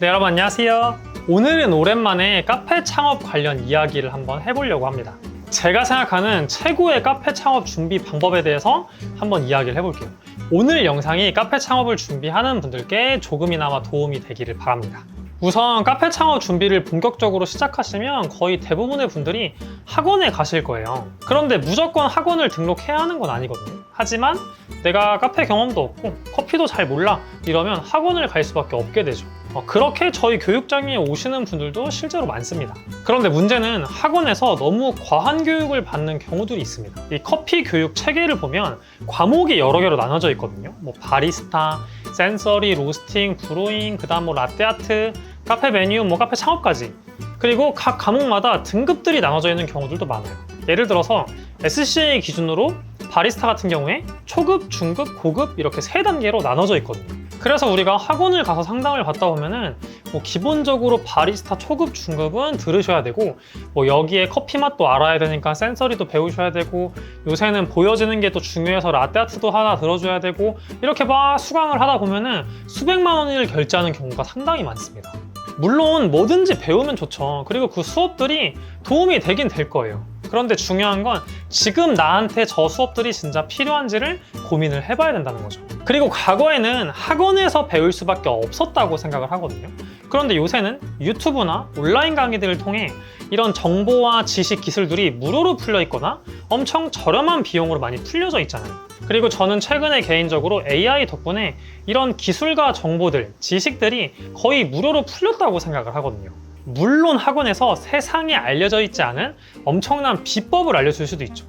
네, 여러분 안녕하세요. 오늘은 오랜만에 카페 창업 관련 이야기를 한번 해보려고 합니다. 제가 생각하는 최고의 카페 창업 준비 방법에 대해서 한번 이야기를 해볼게요. 오늘 영상이 카페 창업을 준비하는 분들께 조금이나마 도움이 되기를 바랍니다. 우선 카페 창업 준비를 본격적으로 시작하시면 거의 대부분의 분들이 학원에 가실 거예요. 그런데 무조건 학원을 등록해야 하는 건 아니거든요. 하지만 내가 카페 경험도 없고 커피도 잘 몰라 이러면 학원을 갈 수밖에 없게 되죠. 어, 그렇게 저희 교육장에 오시는 분들도 실제로 많습니다. 그런데 문제는 학원에서 너무 과한 교육을 받는 경우들이 있습니다. 이 커피 교육 체계를 보면 과목이 여러 개로 나눠져 있거든요. 뭐 바리스타, 센서리, 로스팅, 브로잉, 그다음 뭐 라떼아트, 카페 메뉴, 뭐 카페 창업까지. 그리고 각 과목마다 등급들이 나눠져 있는 경우들도 많아요. 예를 들어서 SCA 기준으로 바리스타 같은 경우에 초급, 중급, 고급 이렇게 세 단계로 나눠져 있거든요. 그래서 우리가 학원을 가서 상담을 받다 보면은 뭐 기본적으로 바리스타 초급, 중급은 들으셔야 되고 뭐 여기에 커피 맛도 알아야 되니까 센서리도 배우셔야 되고 요새는 보여지는 게 또 중요해서 라떼아트도 하나 들어줘야 되고 이렇게 막 수강을 하다 보면은 수백만 원을 결제하는 경우가 상당히 많습니다. 물론 뭐든지 배우면 좋죠. 그리고 그 수업들이 도움이 되긴 될 거예요. 그런데 중요한 건 지금 나한테 저 수업들이 진짜 필요한지를 고민을 해봐야 된다는 거죠. 그리고 과거에는 학원에서 배울 수밖에 없었다고 생각을 하거든요. 그런데 요새는 유튜브나 온라인 강의들을 통해 이런 정보와 지식 기술들이 무료로 풀려 있거나 엄청 저렴한 비용으로 많이 풀려져 있잖아요. 그리고 저는 최근에 개인적으로 AI 덕분에 이런 기술과 정보들, 지식들이 거의 무료로 풀렸다고 생각을 하거든요. 물론 학원에서 세상에 알려져 있지 않은 엄청난 비법을 알려줄 수도 있죠.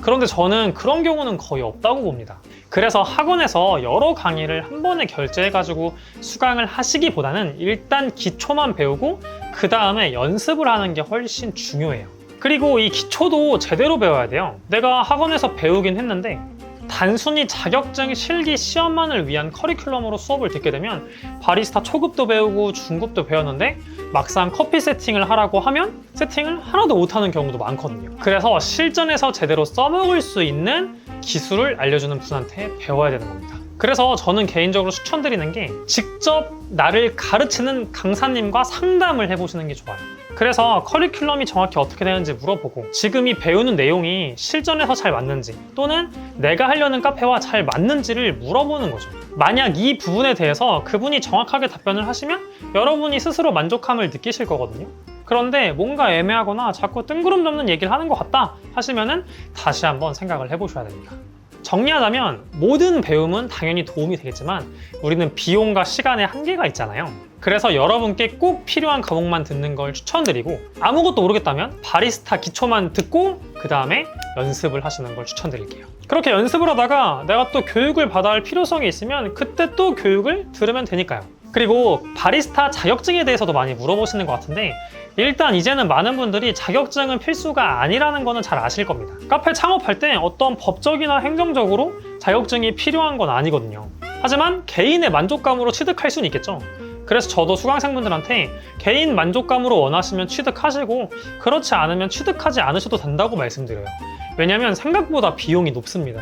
그런데 저는 그런 경우는 거의 없다고 봅니다. 그래서 학원에서 여러 강의를 한 번에 결제해가지고 수강을 하시기보다는 일단 기초만 배우고 그 다음에 연습을 하는 게 훨씬 중요해요. 그리고 이 기초도 제대로 배워야 돼요. 내가 학원에서 배우긴 했는데 단순히 자격증 실기 시험만을 위한 커리큘럼으로 수업을 듣게 되면 바리스타 초급도 배우고 중급도 배웠는데 막상 커피 세팅을 하라고 하면 세팅을 하나도 못하는 경우도 많거든요. 그래서 실전에서 제대로 써먹을 수 있는 기술을 알려주는 분한테 배워야 되는 겁니다. 그래서 저는 개인적으로 추천드리는 게 직접 나를 가르치는 강사님과 상담을 해보시는 게 좋아요. 그래서 커리큘럼이 정확히 어떻게 되는지 물어보고 지금 이 배우는 내용이 실전에서 잘 맞는지 또는 내가 하려는 카페와 잘 맞는지를 물어보는 거죠. 만약 이 부분에 대해서 그분이 정확하게 답변을 하시면 여러분이 스스로 만족함을 느끼실 거거든요. 그런데 뭔가 애매하거나 자꾸 뜬구름 잡는 얘기를 하는 것 같다 하시면은 다시 한번 생각을 해보셔야 됩니다. 정리하자면 모든 배움은 당연히 도움이 되겠지만 우리는 비용과 시간의 한계가 있잖아요. 그래서 여러분께 꼭 필요한 과목만 듣는 걸 추천드리고 아무것도 모르겠다면 바리스타 기초만 듣고 그 다음에 연습을 하시는 걸 추천드릴게요. 그렇게 연습을 하다가 내가 또 교육을 받아야 할 필요성이 있으면 그때 또 교육을 들으면 되니까요. 그리고 바리스타 자격증에 대해서도 많이 물어보시는 것 같은데 일단 이제는 많은 분들이 자격증은 필수가 아니라는 거는 잘 아실 겁니다. 카페 창업할 때 어떤 법적이나 행정적으로 자격증이 필요한 건 아니거든요. 하지만 개인의 만족감으로 취득할 수는 있겠죠. 그래서 저도 수강생분들한테 개인 만족감으로 원하시면 취득하시고 그렇지 않으면 취득하지 않으셔도 된다고 말씀드려요. 왜냐하면 생각보다 비용이 높습니다.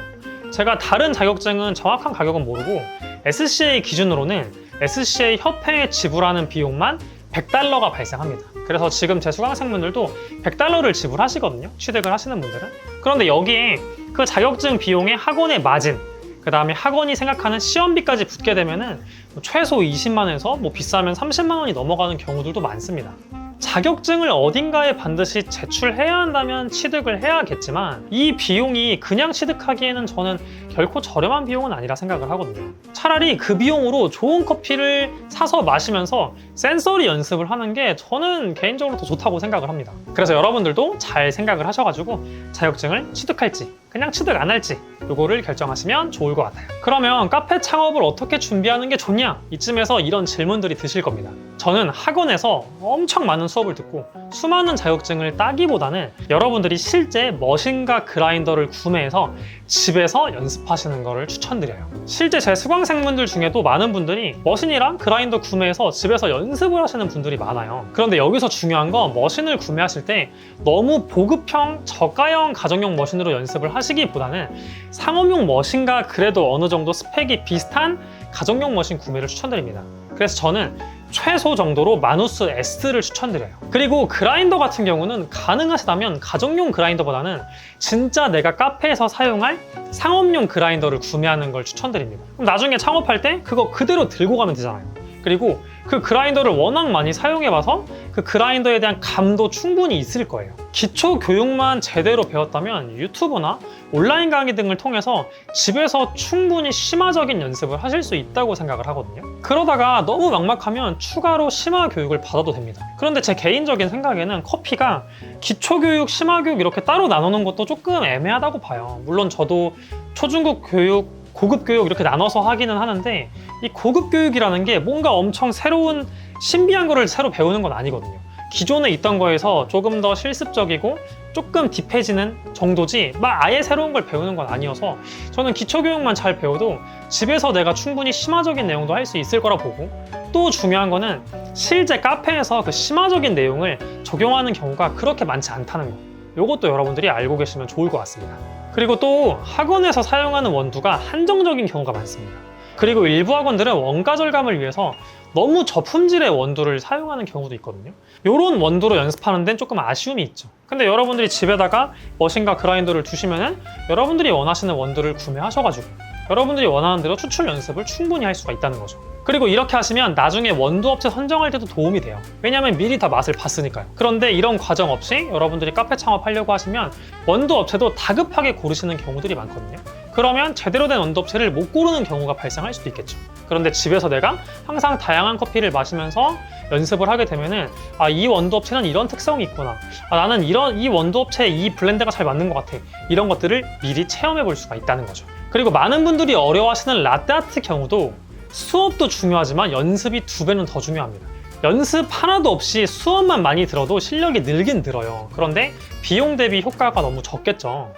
제가 다른 자격증은 정확한 가격은 모르고 SCA 기준으로는 SCA 협회에 지불하는 비용만 100달러가 발생합니다. 그래서 지금 제 수강생분들도 100달러를 지불하시거든요. 취득을 하시는 분들은. 그런데 여기에 그 자격증 비용의 학원의 마진, 그 다음에 학원이 생각하는 시험비까지 붙게 되면은 뭐 최소 20만에서 뭐 비싸면 30만 원이 넘어가는 경우들도 많습니다. 자격증을 어딘가에 반드시 제출해야 한다면 취득을 해야겠지만 이 비용이 그냥 취득하기에는 저는 결코 저렴한 비용은 아니라 생각을 하거든요. 차라리 그 비용으로 좋은 커피를 사서 마시면서 센서리 연습을 하는 게 저는 개인적으로 더 좋다고 생각을 합니다. 그래서 여러분들도 잘 생각을 하셔가지고 자격증을 취득할지 그냥 취득 안 할지 요거를 결정하시면 좋을 것 같아요. 그러면 카페 창업을 어떻게 준비하는 게 좋냐? 이쯤에서 이런 질문들이 드실 겁니다. 저는 학원에서 엄청 많은 수업을 듣고 수많은 자격증을 따기보다는 여러분들이 실제 머신과 그라인더를 구매해서 집에서 연습하시는 것을 추천드려요. 실제 제 수강생분들 중에도 많은 분들이 머신이랑 그라인더 구매해서 집에서 연습을 하시는 분들이 많아요. 그런데 여기서 중요한 건 머신을 구매하실 때 너무 보급형, 저가형 가정용 머신으로 연습을 하시기보다는 상업용 머신과 그래도 어느 정도 스펙이 비슷한 가정용 머신 구매를 추천드립니다. 그래서 저는 최소 정도로 마누스 S를 추천드려요. 그리고 그라인더 같은 경우는 가능하시다면 가정용 그라인더보다는 진짜 내가 카페에서 사용할 상업용 그라인더를 구매하는 걸 추천드립니다. 그럼 나중에 창업할 때 그거 그대로 들고 가면 되잖아요. 그리고 그 그라인더를 워낙 많이 사용해봐서 그 그라인더에 대한 감도 충분히 있을 거예요. 기초 교육만 제대로 배웠다면 유튜브나 온라인 강의 등을 통해서 집에서 충분히 심화적인 연습을 하실 수 있다고 생각을 하거든요. 그러다가 너무 막막하면 추가로 심화 교육을 받아도 됩니다. 그런데 제 개인적인 생각에는 커피가 기초 교육, 심화 교육 이렇게 따로 나누는 것도 조금 애매하다고 봐요. 물론 저도 초중급 교육 고급 교육 이렇게 나눠서 하기는 하는데 이 고급 교육이라는 게 뭔가 엄청 새로운 신비한 거를 새로 배우는 건 아니거든요. 기존에 있던 거에서 조금 더 실습적이고 조금 딥해지는 정도지 막 아예 새로운 걸 배우는 건 아니어서 저는 기초 교육만 잘 배워도 집에서 내가 충분히 심화적인 내용도 할 수 있을 거라 보고 또 중요한 거는 실제 카페에서 그 심화적인 내용을 적용하는 경우가 그렇게 많지 않다는 거. 이것도 여러분들이 알고 계시면 좋을 것 같습니다. 그리고 또 학원에서 사용하는 원두가 한정적인 경우가 많습니다. 그리고 일부 학원들은 원가 절감을 위해서 너무 저품질의 원두를 사용하는 경우도 있거든요. 이런 원두로 연습하는 데는 조금 아쉬움이 있죠. 근데 여러분들이 집에다가 머신과 그라인더를 두시면은 여러분들이 원하시는 원두를 구매하셔가지고 여러분들이 원하는 대로 추출 연습을 충분히 할 수가 있다는 거죠. 그리고 이렇게 하시면 나중에 원두 업체 선정할 때도 도움이 돼요. 왜냐하면 미리 다 맛을 봤으니까요. 그런데 이런 과정 없이 여러분들이 카페 창업하려고 하시면 원두 업체도 다급하게 고르시는 경우들이 많거든요. 그러면 제대로 된 원두 업체를 못 고르는 경우가 발생할 수도 있겠죠. 그런데 집에서 내가 항상 다양한 커피를 마시면서 연습을 하게 되면은 아 이 원두 업체는 이런 특성이 있구나. 아, 나는 이런 이 원두 업체에 이 블렌드가 잘 맞는 것 같아. 이런 것들을 미리 체험해 볼 수가 있다는 거죠. 그리고 많은 분들이 어려워하시는 라떼아트 경우도 수업도 중요하지만 연습이 두 배는 더 중요합니다. 연습 하나도 없이 수업만 많이 들어도 실력이 늘긴 늘어요. 그런데 비용 대비 효과가 너무 적겠죠.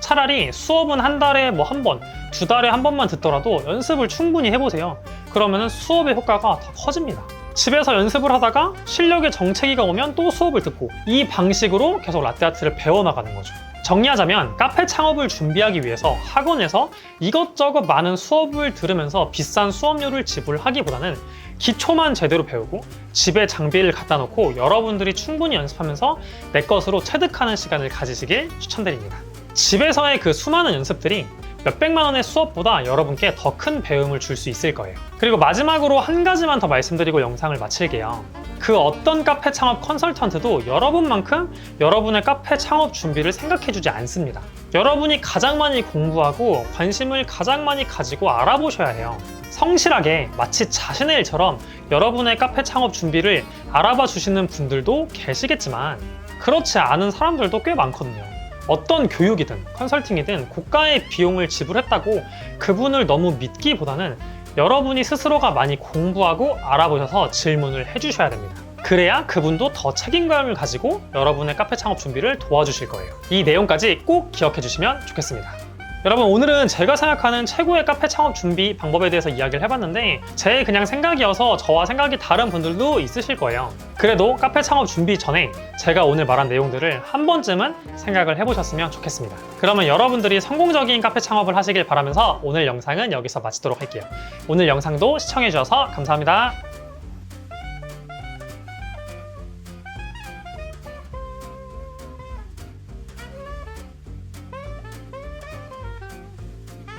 차라리 수업은 한 달에 뭐 한 번, 두 달에 한 번만 듣더라도 연습을 충분히 해보세요. 그러면 수업의 효과가 더 커집니다. 집에서 연습을 하다가 실력의 정체기가 오면 또 수업을 듣고 이 방식으로 계속 라떼아트를 배워나가는 거죠. 정리하자면 카페 창업을 준비하기 위해서 학원에서 이것저것 많은 수업을 들으면서 비싼 수업료를 지불하기보다는 기초만 제대로 배우고 집에 장비를 갖다 놓고 여러분들이 충분히 연습하면서 내 것으로 체득하는 시간을 가지시길 추천드립니다. 집에서의 그 수많은 연습들이 몇백만 원의 수업보다 여러분께 더 큰 배움을 줄 수 있을 거예요. 그리고 마지막으로 한 가지만 더 말씀드리고 영상을 마칠게요. 그 어떤 카페 창업 컨설턴트도 여러분만큼 여러분의 카페 창업 준비를 생각해주지 않습니다. 여러분이 가장 많이 공부하고 관심을 가장 많이 가지고 알아보셔야 해요. 성실하게 마치 자신의 일처럼 여러분의 카페 창업 준비를 알아봐 주시는 분들도 계시겠지만 그렇지 않은 사람들도 꽤 많거든요. 어떤 교육이든 컨설팅이든 고가의 비용을 지불했다고 그분을 너무 믿기보다는 여러분이 스스로가 많이 공부하고 알아보셔서 질문을 해주셔야 됩니다. 그래야 그분도 더 책임감을 가지고 여러분의 카페 창업 준비를 도와주실 거예요. 이 내용까지 꼭 기억해 주시면 좋겠습니다. 여러분 오늘은 제가 생각하는 최고의 카페 창업 준비 방법에 대해서 이야기를 해봤는데 제 그냥 생각이어서 저와 생각이 다른 분들도 있으실 거예요. 그래도 카페 창업 준비 전에 제가 오늘 말한 내용들을 한 번쯤은 생각을 해보셨으면 좋겠습니다. 그러면 여러분들이 성공적인 카페 창업을 하시길 바라면서 오늘 영상은 여기서 마치도록 할게요. 오늘 영상도 시청해주셔서 감사합니다.